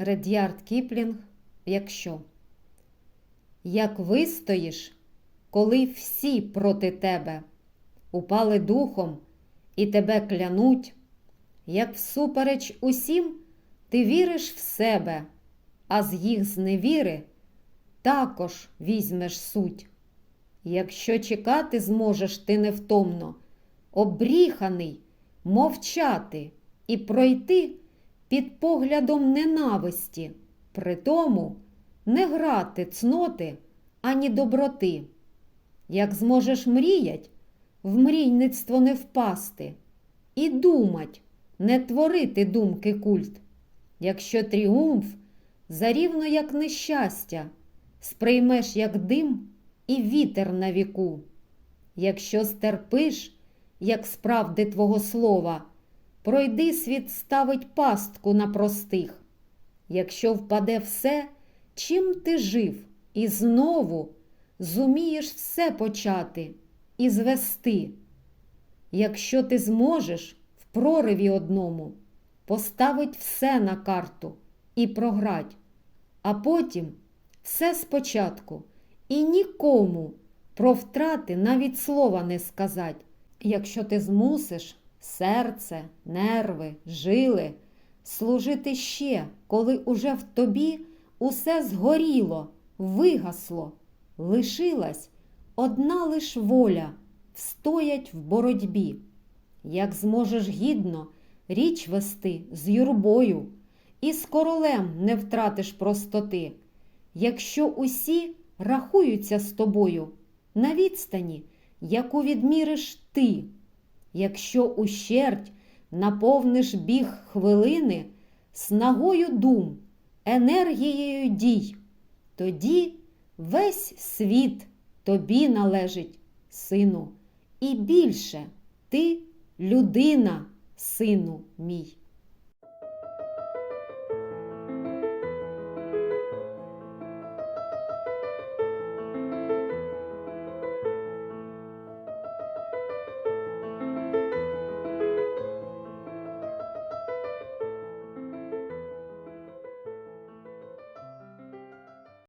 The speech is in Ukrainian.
Ред'ярд Кіплінг, якщо. Як вистоїш, коли всі проти тебе упали духом і тебе клянуть, як всупереч усім ти віриш в себе, а з їх зневіри також візьмеш суть. Якщо чекати зможеш ти невтомно, обріханий, мовчати і пройти під поглядом ненависті, при тому не грати цноти ані доброти. Як зможеш мріять, в мрійництво не впасти, і думать, не творити думки культ. Якщо тріумф, зарівно як нещастя, сприймеш як дим і вітер на віку. Якщо стерпиш, як справди твого слова, пройди світ ставить пастку на простих. Якщо впаде все, чим ти жив, і знову зумієш все почати і звести. Якщо ти зможеш в прориві одному поставить все на карту і програть, а потім все спочатку і нікому про втрати навіть слова не сказать. Якщо ти змусиш серце, нерви, жили. Служити ще, коли уже в тобі усе згоріло, вигасло, лишилась одна лиш воля встоять в боротьбі. Як зможеш гідно річ вести з юрбою, і з королем не втратиш простоти, якщо усі рахуються з тобою на відстані, яку відміриш ти, якщо ущерть наповниш біг хвилини снагою дум, енергією дій, тоді весь світ тобі належить, сину, і більше ти людина, сину мій.